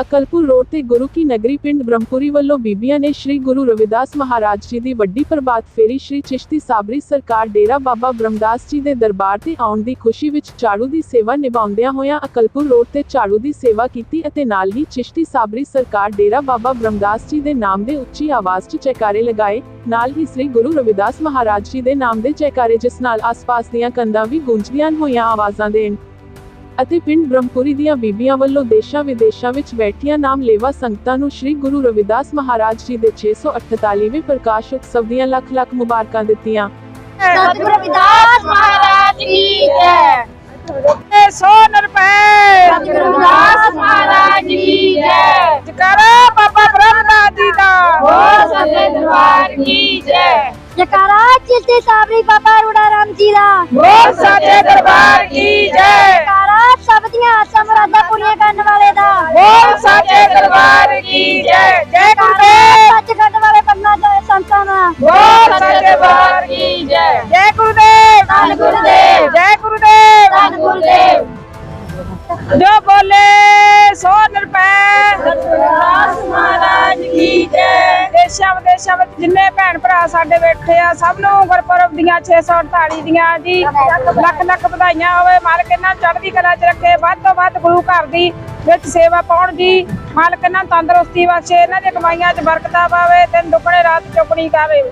Akalpur road ਤੇ ਗੁਰੂ ਕੀ ਨਗਰੀ ਪਿੰਡ ਬ੍ਰਹਮਪੁਰੀ ਵੱਲੋਂ ਬੀਬੀਆਂ ਨੇ ਸ੍ਰੀ ਗੁਰੂ ਰਵਿਦਾਸ ਮਹਾਰਾਜ ਜੀ ਦੀ ਵੱਡੀ ਪ੍ਰਭਾਤ ਫੇਰੀ ਸ੍ਰੀ ਚਿਸ਼ਤੀ ਸਾਬਰੀ ਸਰਕਾਰ ਡੇਰਾ ਬਾਬਾ ਬ੍ਰਹਮਦਾਸ ਜੀ ਦੇ ਦਰਬਾਰ ਤੇ ਆਉਣ ਦੀ ਖੁਸ਼ੀ ਵਿੱਚ ਝਾੜੂ ਦੀ ਸੇਵਾ ਨਿਭਾਉਂਦਿਆਂ ਹੋਇਆਂ ਅਕਲਪੁਰ ਰੋਡ ਤੇ ਝਾੜੂ ਦੀ ਸੇਵਾ ਕੀਤੀ ਅਤੇ ਨਾਲ ਹੀ ਚਿਸ਼ਤੀ ਸਾਬਰੀ ਸਰਕਾਰ ਡੇਰਾ ਬਾਬਾ ਬ੍ਰਹਮਦਾਸ ਜੀ ਦੇ ਨਾਮ ਦੇ ਉੱਚੀ ਆਵਾਜ਼ 'ਚ ਜੈਕਾਰੇ ਲਗਾਏ। ਨਾਲ ਹੀ ਸ੍ਰੀ ਗੁਰੂ ਰਵਿਦਾਸ ਮਹਾਰਾਜ ਜੀ ਦੇ ਨਾਮ ਦੇ ਜੈਕਾਰੇ ਜਿਸ ਨਾਲ ਆਸ-ਪਾਸ ਦੀਆਂ ਕੰਧਾਂ ਵੀ ਗੂੰਜਦੀਆਂ ਹੋਈਆਂ ਆਵਾਜ਼ਾਂ ਦੇਣ ਅਤੇ ਪਿੰਡ ਬ੍ਰਹਮਪੁਰੀ ਦੀਆਂ ਬੀਬੀਆਂ ਵੱਲੋਂ ਦੇਸ਼ਾਂ ਵਿਦੇਸ਼ਾਂ ਵਿੱਚ ਬੈਠੀਆਂ ਨਾਮ ਲੇਵਾ ਸੰਗਤਾਂ ਨੂੰ ਸ੍ਰੀ ਗੁਰੂ ਰਵਿਦਾਸ ਮਹਾਰਾਜ ਜੀ ਦੇ 648ਵੇਂ ਪ੍ਰਕਾਸ਼ ਉਤਸਵ ਦੀਆਂ ਲੱਖ ਲੱਖ ਮੁਬਾਰਕਾਂ ਦਿੱਤੀਆਂ। ਸਤਿਗੁਰੂ ਰਵਿਦਾਸ ਮਹਾਰਾਜ ਕੀ ਜੈ। ਸੋਨ ਰੁਪਏ ਸਤਿਗੁਰੂ ਰਵਿਦਾਸ ਮਹਾਰਾਜ ਕੀ ਜੈ। ਜਕਾਰਾ ਬਾਬਾ ਬ੍ਰਹਮਨਾਥ ਜੀ ਦਾ। ਬੋਲ ਸੱਚੇ ਦਰਬਾਰ ਕੀ ਜੈ। ਜਕਾਰਾ ਚਿਸ਼ਤੀ ਸਾਬਰੀ ਬਾਬਾ ਰੂੜਾ ਰਾਮ ਜੀ ਦਾ। ਬੋਲ ਸਾਚੇ ਦਰਬਾਰ ਕੀ ਜੈ ਜਕਾਰਾ ਸਭ ਦੀਆਂ ਆਸਾਂ ਮੁਰਾਦਾਂ ਕਰਨ ਵਾਲੇ ਦਾ। ਬੋਲ ਸਾਚੇ ਦਰਬਾਰ ਕੀ ਜੈ ਜੈ ਗੁਰਦੇਵ ਸੱਚਖੰਡ ਵਾਲੇ ਬੰਨਾ ਜਾਏ ਸੰਤਾਂ ਦਾ ਬੋਲ ਸਾਚੇ ਦਰਬਾਰ ਕੀ ਜੈ। ਜੈ ਗੁਰਦੇਵ ਧੰਨ ਗੁਰਦੇਵ। ਜੈ ਗੁਰਦੇਵ। ਧੰਨ ਗੁਰਦੇਵ। ਜੋ ਬੋਲੇ ਸੋਨ ਰੁਪਏ ਰਵਿਦਾਸ ਮਹਾਰਾਜ ਕੀ ਜੈ। ਦੇਸ਼ਾਂ ਵਿਦੇਸ਼ਾਂ ਵਿੱਚ ਜਿੰਨੇ ਭੈਣ ਭਰਾ ਸਾਡੇ ਬੈਠੇ ਆ ਸਭ ਨੂੰ ਗੁਰਪੁਰਬ ਦੀਆਂ 648 ਦੀਆਂ ਜੀ। ਲੱਖ ਲੱਖ। ਵਧਾਈਆਂ ਹੋਵੇ। ਮਾਲਕ ਇਹਨਾਂ ਚੜ੍ਹਦੀ ਕਲਾ 'ਚ ਰੱਖੇ। ਗੁਰੂ ਘਰ ਦੀ ਵਿੱਚ ਸੇਵਾ ਪਾਉਣ ਜੀ ਮਾਲਕ ਇਹਨਾਂ ਨੂੰ ਤੰਦਰੁਸਤੀ ਬਖਸ਼ੇ ਇਹਨਾਂ ਦੀਆਂ ਕਮਾਈਆਂ 'ਚ ਬਰਕਤਾਂ ਪਾਵੇ ਦਿਨ ਦੁੱਗਣੇ ਰਾਤ ਚੁਗਣੀ ਕਰੇ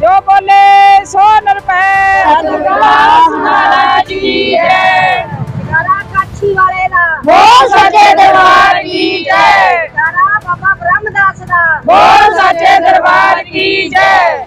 ਜੋ ਬੋਲੇ ਸੋਨ ਰੁਪਏ ਰਵਿਦਾਸ ਮਹਾਰਾਜ ਜੈ ਜਕਾਰਾ ਕਾਛੀ ਵਾਲੇ ਦਾ। ਬੋਲ ਸੱਚੇ ਦਰਬਾਰ ਕੀ ਜੈ। ਜਕਾਰਾ ਬਾਬਾ ਬ੍ਰਹਮਦਾਸ ਦਾ। ਬੋਲ ਸੱਚੇ ਦਰਬਾਰ ਕੀ ਜੈ।